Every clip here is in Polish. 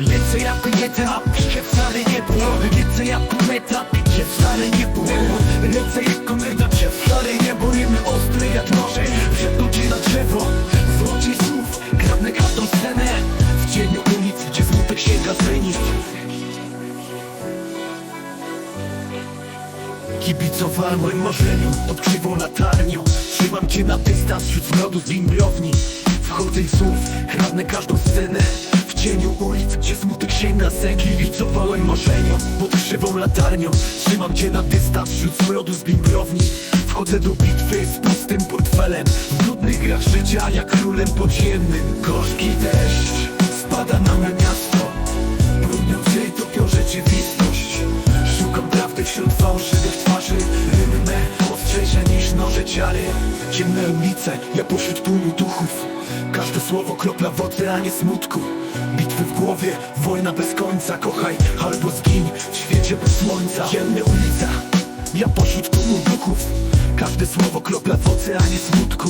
Lecę jak etap, się wcale nie było. Lecę jak etap, się wcale nie było. Lecę jak kometa, się wcale nie boimy. Ostry jak noże, przed ludzi na drzewo. Złoci słów, kradnę każdą scenę. W cieniu ulic, gdzie smutek sięga zenit Kibicowałem marzeniu pod krzywą latarnią Trzymam cię na dystans wśród zbrodu z imbrowni Wchodzę słów, kradnę każdą scenę cieniu ulic, gdzie smutek sięga sen Kibicowałem marzeniu pod krzywą latarnią. Trzymam cię na dystans wśród zbrodu z imbrowni Wchodzę do bitwy z pustym portfelem. W brudnych grach życia jak królem podziemnym. Gorzki deszcz spada na me miasto. Brudne łzy topią rzeczywistość Szukam prawdy wśród fałszywych twarzy. Rynne, ostrzejsze niż noże ciary. Ciemne ulice, ja pośród tłumu duchów Każde słowo kropla w oceanie smutku. Bitwy w głowie, wojna bez końca. Kochaj albo zgiń w świecie bez słońca. Ciemne ulice, ja pośród tłumu duchów. Każde słowo kropla w oceanie smutku.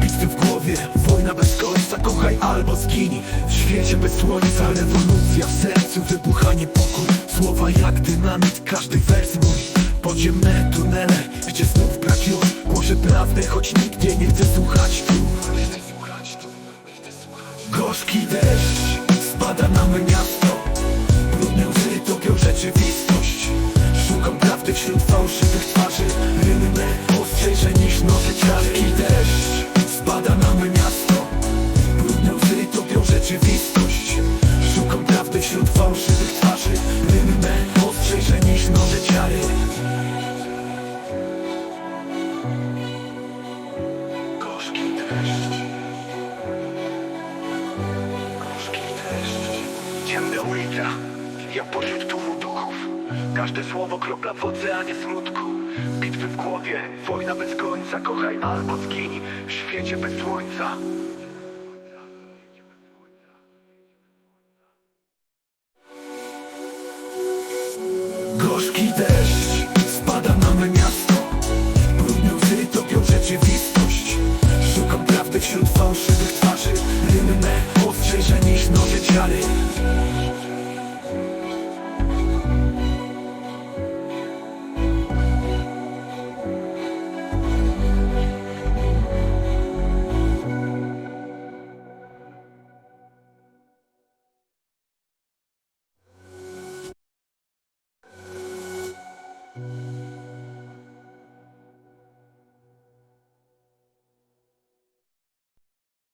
Bitwy w głowie, wojna bez końca. Kochaj albo zgiń w świecie bez słońca. Rewolucja w sercu, wybuchanie pokój. Słowa jak dynamit, każdy wers mój. Podziemne tunele, gdzie znów brak już Głoszę prawdę, choć nikt nie chce słuchać tu Gorzki deszcz spada na me miasto. Brudne łzy topią rzeczywistość. Szukam prawdy wśród fałszywych twarzy Ciemne ulice Ja pośród tłumu duchów. Każde słowo kropla w oceanie smutku. Bitwy w głowie, wojna bez końca. Kochaj albo zgiń. W świecie bez słońca. Gorzki deszcz spada na me miasto